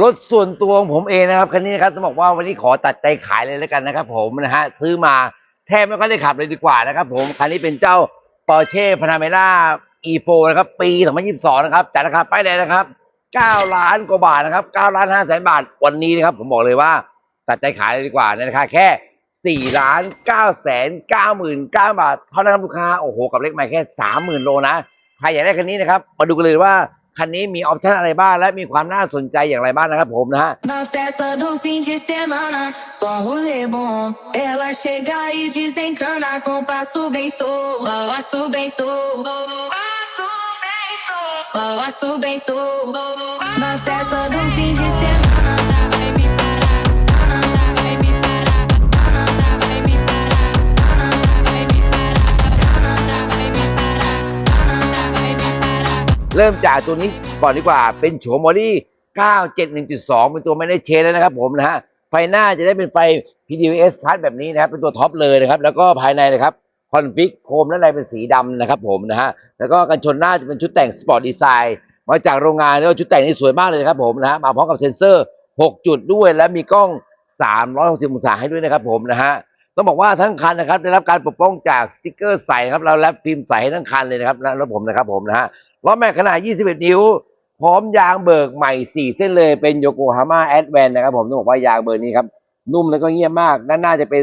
รถส่วนตัวของผมเองนะครับคันนี้นะครับต้องบอกว่าวันนี้ขอตัดใจขายเลยแล้วกันนะครับ ผมนะฮะซื้อมาแทบไม่ค่อยได้ขับเลยดีกว่านะครับ ผมคันนี้เป็นเจ้า Porsche Panamera E4 นะครับ ปี 2022 นะครับจัดราคาป้ายแดงนะครับ 9 ล้านกว่าบาทนะครับ 9 ล้าน5แสนบาทวันนี้นะครับ ผมบอกเลยว่าตัดใจขายเลยดีกว่าในราคาแค่ 4 ล้าน9แสน9หมื่น9บาทเท่านั้นครับลูกค้าโอ้โหกับเลขใหม่แค่ 30,000 โลนะใครอยากได้คันนี้นะครับมาดูกันเลยว่า คันนี้มีออปชั่นอะไรบ้างและมีความน่าสนใจอย่างไรบ้างนะครับผมนะฮะ Na festa do fim de semana, só um rolê bom. Ela chega e desencana com passo bem solto. Passo bem solto. Passo bem solto. Na festa do fim de semana, เริ่มจากตัวนี้ก่อนดีกว่าเป็นโฉมบอดี้ 971.2 เป็นตัวไม่ได้เชนแล้วนะครับผมนะฮะไฟหน้าจะได้เป็นไฟ PDVS พัดแบบนี้นะครับเป็นตัวท็อปเลยนะครับ แล้วก็ภายในนะครับคอนฟิกโคมด้านในเป็นสีดำนะครับผมนะฮะแล้วก็กันชนหน้าจะเป็นชุดแต่งสปอร์ตดีไซน์มาจากโรงงานแล้วชุดแต่งนี่สวยมากเลยนะครับผมนะฮะมาพร้อมกับเซ็นเซอร์ 6 จุดด้วย และมีกล้อง 360 องศาให้ด้วยนะครับผมนะฮะต้องบอกว่าทั้งคันนะครับได้รับการปกป้องจากสติกเกอร์ใสครับเราแรปฟิล์มใสให้ทั้งคันเลยนะครับนะรถผมนะครับผมนะฮะ ล้อแม็กขนาด 21 นิ้ว พร้อมยางเบิกใหม่ 4 เส้นเลยเป็นโยโกฮาม่าแอดแวนนะครับผมต้องบอกว่ายางเบิร์นี้ครับ นุ่มแล้วก็เงียบมากนหน้าจะเป็น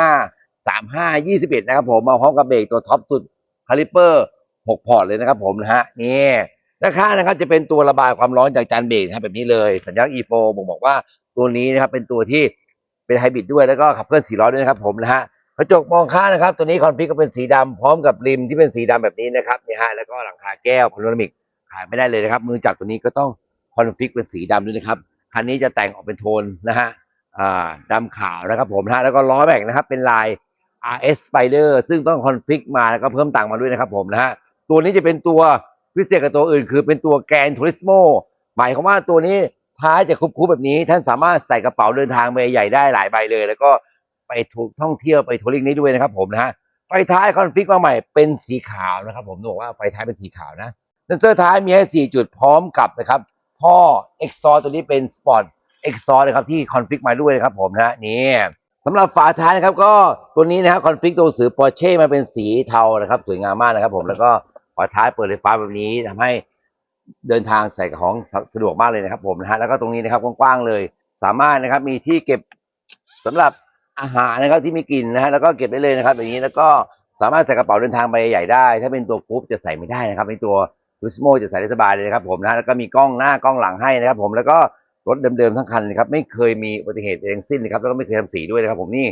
275 35 21 นะครับผมมาพร้อมกับเบรกตัวท็อปสุดคาลิเปอร์ 6 พอร์ตเลยนะครับผมนะฮะนี่ด้านข้างนะครับจะเป็นตัวระบายความร้อนจากจานเบรกนะครับแบบนี้เลย สัญลักษณ์ E4 บ่งบอกว่าตัวนี้นะครับเป็นตัวที่เป็นไฮบริดด้วยแล้วก็ขับเคลื่อน4ล้อด้วยนะครับผมนะฮะ กระจกมองข้างนะครับ ตัวนี้คอนฟิกก็เป็นสีดำพร้อมกับริมที่เป็นสีดำแบบนี้นะครับนี่ฮะแล้วก็หลังคาแก้วพาโนรามิกขายไม่ได้เลยนะครับมือจับตัวนี้ก็ต้องคอนฟิกเป็นสีดำด้วยนะครับคันนี้จะแต่งออกเป็นโทนนะฮะอ่าดำขาวนะครับผมนะฮะแล้วก็ล้อแม็กนะครับเป็นลาย RS Spider ซึ่งต้องคอนฟิกมาแล้วก็เพิ่มตังมาด้วยนะครับผมนะฮะตัวนี้จะเป็นตัวพิเศษกับตัวอื่น คือเป็นตัวแกนทูริสโมหมายความว่าตัวนี้ท้ายจะคุบๆแบบนี้ ท่านสามารถใส่กระเป๋าเดินทางใบใหญ่ได้หลายใบเลย แล้วก็ ไปถูกท่องเที่ยวไปทัวริงได้ด้วยนะครับ ผมนะฮะไฟท้ายคอนฟิกมาใหม่เป็นสีขาวนะครับผมต้องบอกว่าไฟท้ายเป็นสีขาวนะเซนเซอร์ท้ายมีให้4จุดพร้อมกับนะครับท่อ exhaust ตัวนี้เป็น Sport exhaust นะครับที่คอนฟิกมาด้วยนะครับผมนะนี่สำหรับฝาท้ายนะครับก็ตัวนี้นะครับคอนฟิกตัวสือ Porsche มาเป็นสีเทานะครับสวยงามมากนะครับ ผมแล้วก็ฝาท้ายเปิดไฟฟ้าแบบนี้ทำให้เดินทางใส่ของสะดวกมากเลยนะครับ ผมนะฮะแล้วก็ตรงนี้นะครับกว้างๆเลย สามารถนะครับมีที่เก็บสำหรับ อาหารนะครับที่มีกลิ่นนะฮะแล้วก็เก็บได้เลยนะครับอย่างนี้แล้วก็สามารถใส่กระเป๋าเดินทางใบใหญ่ได้ ถ้าเป็นตัวกรุ๊ปจะใส่ไม่ได้นะครับในตัวทูสโมจะใส่ได้สบายเลยนะครับผมนะแล้วก็มีกล้องหน้ากล้องหลังให้นะครับผมแล้วก็รถเดิมๆทั้งคันนะครับไม่เคยมีอุบัติเหตุใดทั้งสิ้นนะครับแล้วก็ไม่เคยทำสีด้วยนะครับผมนี่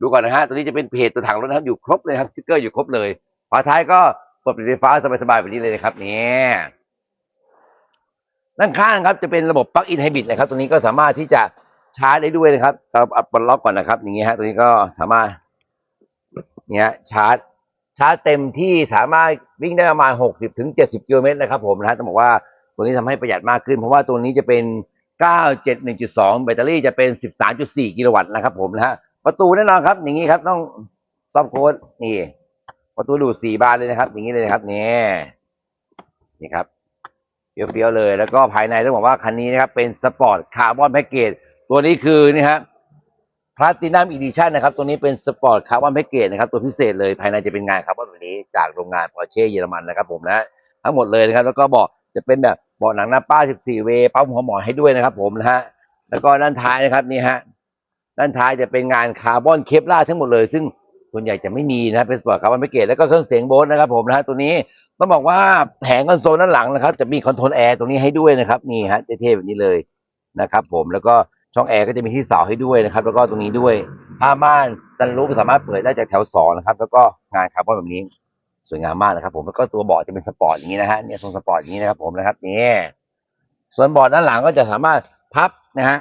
ดูก่อนนะฮะตัวนี้จะเป็นเพจตัวถังรถนะครับอยู่ครบเลยครับสติ๊กเกอร์อยู่ครบเลยฝาท้ายก็เปิดไฟฟ้าสบายๆแบบนี้เลยนะครับเนี่ยด้านข้างครับจะเป็นระบบปลั๊กอินไฮบริดนะครับตัวนี้ก็สามารถที่จะ ชาร์จได้ด้วยนะครับเราอัปล็อกก่อนนะครับ อย่างเงี้ยฮะตัวนี้ก็สามารถเนี่ยชาร์จชาร์จเต็มที่สามารถวิ่งได้ประมาณ 60ถึง70กิโลเมตรนะครับผมนะฮะต้องบอกว่าตัวนี้ทำให้ประหยัดมากขึ้น เพราะว่าตัวนี้จะเป็น 971.2 แบตเตอรี่จะเป็น 13.4 กิโลวัตต์นะครับผมนะฮะประตูแน่นอนครับ อย่างนี้ครับต้องซอฟต์โค้ดนี่ ประตูดูด4บานเลยนะครับ อย่างนี้เลยนะครับนี่นี่ครับเปรี้ยวๆเลย แล้วก็ภายในต้องบอกว่าคันนี้นะครับเป็นสปอร์ตคาร์บอนแพ็กเกจ ตัวนี้คือนี่ฮะพลาตินัมอีดิชันนะครับ ตัวนี้เป็นสปอร์ตคาร์บอนแพ็กเกจนะครับ ตัวพิเศษเลยภายในจะเป็นงานคาร์บอนแบบนี้จากโรงงาน Porsche เยอรมันนะครับ ผมนะทั้งหมดเลยนะครับ แล้วก็บาะจะเป็นแบบเบาะหนังหน้าป้า 14 เวปั๊มหัวหมอนให้ด้วยนะครับ ผมนะฮะแล้วก็ด้านท้ายนะครับนี่ฮะด้านท้ายจะเป็นงานคาร์บอนเคปล่าทั้งหมดเลย ซึ่งส่วนใหญ่จะไม่มีนะเป็นสปอร์ตคาร์บอนแพ็กเกจแล้วก็เครื่องเสียงโบสนะครับผมนะฮะตัวนี้ต้องบอกว่าแผงคอนโซลด้านหลังนะครับ จะมีคอนโทรลแอร์ตรงนี้ให้ด้วยนะครับ นี่ฮะเท่ๆแบบนี้เลยนะครับ ผมแล้วก็ ช่องแอร์ก็จะมีที่เสาให้ด้วยนะครับ แล้วก็ตรงนี้ด้วยผ้าม่านซันรูฟสามารถเปิดได้จากแถวสองนะครับ แล้วก็งานคาร์บอนแบบนี้สวยงามมากนะครับ ผมแล้วก็ตัวเบาะจะเป็นสปอร์ตอย่างนี้นะฮะเนี่ยทรงสปอร์ตอย่างนี้นะครับผมนะครับนี่ส่วนเบาะด้านหลังก็จะสามารถพับนะฮะ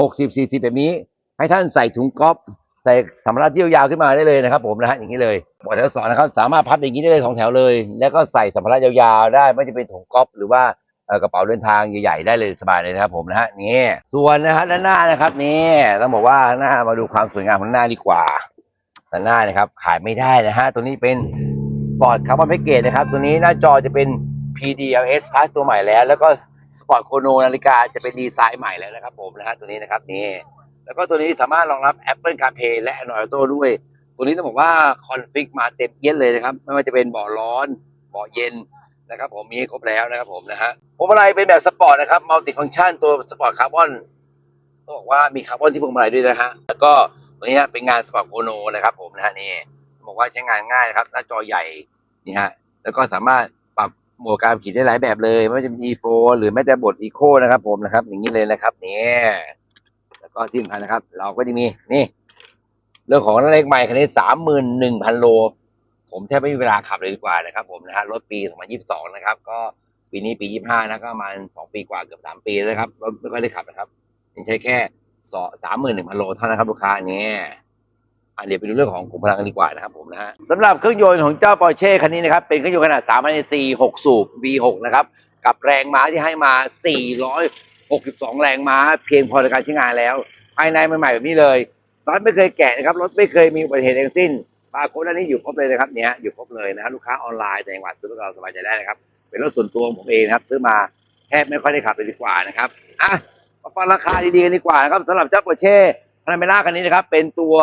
หกสิบสี่สิบแบบนี้ ให้ท่านใส่ถุงก๊อฟใส่สัมภาระที่ยาวขึ้นมาได้เลยนะครับ ผมนะฮะอย่างนี้เลยเบาะแถวสองนะครับ สามารถพับอย่างนี้ได้เลยสองแถวเลย แล้วก็ใส่สัมภาระยาวๆได้ไม่จะเป็นถุงก๊อฟหรือว่า กระเป๋าเดินทางใหญ่ๆได้เลยสบายเลยนะครับผมนะฮะนี่ส่วนนะฮะด้านหน้านะครับนี่ต้องบอกว่าหน้ามาดูความสวยงามของหน้าดีกว่าด้านหน้านะครับขายไม่ได้นะฮะตัวนี้เป็นสปอร์ตคาร์บอนแพ็กเกจนะครับตัวนี้หน้าจอจะเป็น PDLS Plus ตัวใหม่แล้ว แล้วก็สปอร์ตโคโนนาฬิกาจะเป็นดีไซน์ใหม่แล้วนะครับผมนะฮะตัวนี้นะครับนี่แล้วก็ตัวนี้สามารถรองรับ Apple CarPlay และ Android Auto ด้วย ตัวนี้ต้องบอกว่าคอนฟิกมาเต็มเอียดเลยนะครับ ไม่ว่าจะเป็นเบาะร้อนเบาะเย็น นะครับผมมีให้ครบแล้วนะครับผมนะฮะพวงมาลัยเป็นแบบสปอร์ตนะครับมัลติฟังชันตัวสปอร์ตคาร์บอนต้องบอกว่ามีคาร์บอนที่พวงมาลัยด้วยนะฮะแล้วก็ตัวนี้เป็นงานสปอร์ตโคโนนะครับผมนะฮะนี่บอกว่าใช้งานง่ายนะครับหน้าจอใหญ่นี่ฮะแล้วก็สามารถปรับโหมดการขี่ได้หลายแบบเลย ไม่ว่าจะเป็น e 4 หรือแม้แต่บท eco นะครับผมนะครับ อย่างนี้เลยนะครับนี่แล้วก็ที่สำคัญนะครับ เราก็จะมีนี่ เรื่องของเลขใหม่คันนี้สามหมื่นหนึ่งพันโล ผมแทบไม่มีเวลาขับเลยดีกว่านะครับผมนะฮะรถปีสองพันยี่สิบสองนะครับ ก็ปีนี้ปียี่ห้านะก็ประมาณสองปีกว่าเกือบสามปีแล้วนะครับรถไม่ค่อยได้ขับนะครับยังใช้แค่สามหมื่นหนึ่งพันโลเท่านั้นครับลูกค้าเนี่ยอะเดี๋ยวไปดูเรื่องของขุมพลังกันดีกว่านะครับผมนะฮะสำหรับเครื่องยนต์ของเจ้าปอร์เช่คันนี้นะครับ เป็นเครื่องยนต์ขนาด3 0 0 4 6สูบ V6 นะครับ กับแรงม้าที่ให้มา 462 แรงม้า เพียงพอในการใช้งานแล้ว ภายในใหม่ๆแบบนี้เลยรถไม่เคยแกะนะครับ รถไม่เคยมีอุบัติเหตุทั้งสิ้น บาโค้ดอันนี้อยู่ครบเลยนะครับเนี่ยอยู่ครบเลยนะครับลูกค้าออนไลน์ในจังหวัดซื้อเราสบายใจได้นะครับ เป็นรถส่วนตัวของผมเองครับ ซื้อมาแทบไม่ค่อยได้ขับเลยดีกว่านะครับอะมาฟังราคาดีๆกันดีกว่านะครับสำหรับเจ้าปอร์เช่พานาเมล่าคันนี้นะครับ เป็นตัว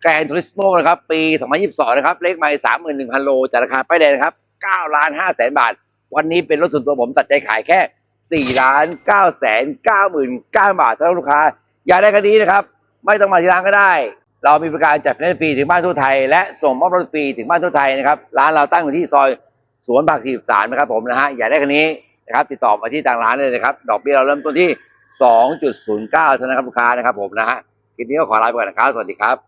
แกรนทูริสโมนะครับปี 2022 นะครับ เลขไมล์31,000 โลจากราคาป้ายแดงนะครับ9ล้าน5แสนบาท วันนี้เป็นรถส่วนตัวผมตัดใจขายแค่ 4 ล้าน9แสน9หมื่น9บาทสำหรับลูกค้า อยากได้คันนี้นะครับ ไม่ต้องมาที่ร้านก็ได้ เรามีบริการจัดเล่นฟรีถึงบ้านทั่วไทย และส่งมอบรถฟรีถึงบ้านทั่วไทยนะครับร้านเราตั้งอยู่ที่ซอยสวนผัก43นะครับผมนะฮะอยากได้คันนี้นะครับติดต่อมาที่ทางร้านเลยนะครับดอกเบี้ยเราเริ่มต้นที่ 2.09เท่านั้นครับลูกค้านะครับผมนะฮะคลิปนี้ก็ขอลาไปก่อนนะครับสวัสดีครับ